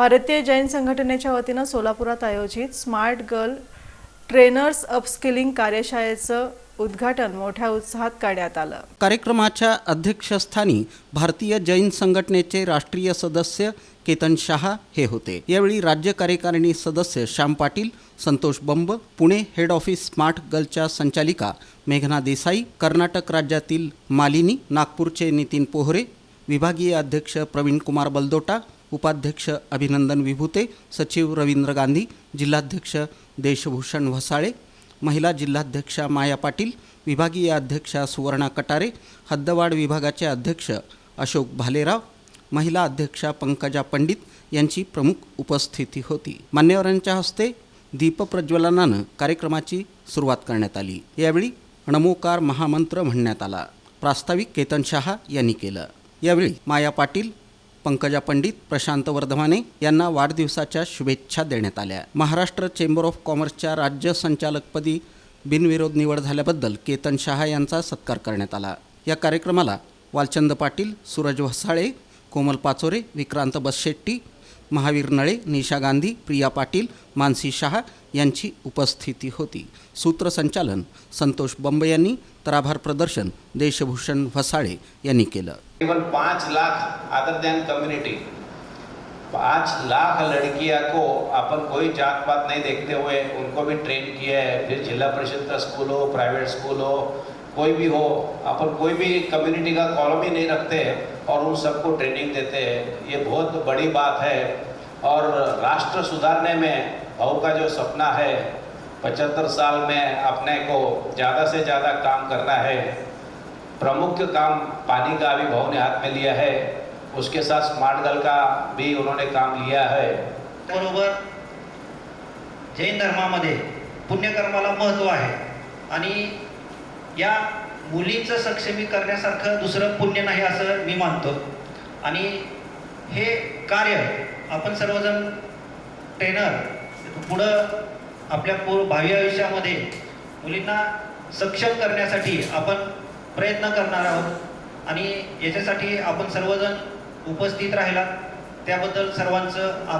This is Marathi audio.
भारतीय जैन संघटनेच्या वतीनं सोलापुरात आयोजित स्मार्ट गर्ल ट्रेनर्स अपस्किलिंग कार्यशाळेचं उद्घाटन मोठ्या उत्साहात करण्यात आलं. कार्यक्रमाच्या अध्यक्षस्थानी भारतीय जैन संघटनेचे राष्ट्रीय सदस्य केतन शहा हे होते. यावेळी राज्य कार्यकारिणी सदस्य Shyam Patil Santosh Bamb Pune head office smart गर्लच्या संचालिका मेघना देसाई कर्नाटक राज्यातील मालिनी नागपूरचे नितीन पोहरे विभागीय अध्यक्ष प्रवीण कुमार बलदोटा उपाध्यक्ष अभिनंदन विभूते सचिव रवींद्र गांधी जिल्हाध्यक्ष देशभूषण व्हसाळे महिला जिल्हाध्यक्षा माया पाटील विभागीय अध्यक्षा सुवर्णा कटारे हद्दवाड विभागाचे अध्यक्ष अशोक भालेराव महिला अध्यक्षा पंकजा पंडित यांची प्रमुख उपस्थिती होती. मान्यवरांच्या हस्ते दीपप्रज्वलनानं कार्यक्रमाची सुरुवात करण्यात आली. यावेळी नमोकार महामंत्र म्हणण्यात आला. प्रास्ताविक केतन शहा यांनी केलं. यावेळी माया पाटील पंकजा पंडित प्रशांत वर्धमाने यांना वाढदिवसाच्या शुभेच्छा देण्यात आल्या. महाराष्ट्र चेंबर ऑफ कॉमर्सच्या राज्य संचालकपदी बिनविरोध निवड झाल्याबद्दल केतन शहा यांचा सत्कार करण्यात आला. या कार्यक्रमाला वालचंद पाटील सूरज वसाळे कोमल पाचोरे विक्रांत बसशेट्टी महावीर नळे निशा गांधी प्रिया पाटील मानसी शहा यांची उपस्थिती होती. सूत्रसंचालन संतोष बंब यांनी तर आभार प्रदर्शन देशभूषण वसाळे यांनी केलं. पाच लाख अदर कम्युनिटी पाँच लाख लड़कियाँ को अपन कोई जात पात नहीं देखते हुए उनको भी ट्रेन किया है। फिर जिला परिषद का स्कूल हो प्राइवेट स्कूल हो, कोई भी हो, अपन कोई भी कम्युनिटी का कॉलम ही नहीं रखते और उन सबको ट्रेनिंग देते हैं। ये बहुत बड़ी बात है। और राष्ट्र सुधारने में भाव का जो सपना है, पचहत्तर साल में अपने को ज़्यादा से ज़्यादा काम करना है। प्रमुख काम पानी का भी भाव ने हाथ में लिया है। उसके साथ स्मार्ट दल का भी उन्होंने काम लिया है। बरोबर. जैन धर्मामध्ये पुण्यकर्माला महत्त्व आहे. आणि या मुलींचं सक्षमी करण्यासारखं दुसरं पुण्य नाही असं मी मानतो. आणि हे कार्य आपण सर्वजण ट्रेनर पुढं आपल्या पू भावी आयुष्यामध्ये मुलींना सक्षम करण्यासाठी आपण प्रयत्न करणार आहोत. आणि याच्यासाठी आपण सर्वजण उपस्थित राहिला त्याबद्दल सर्वांचं आभार.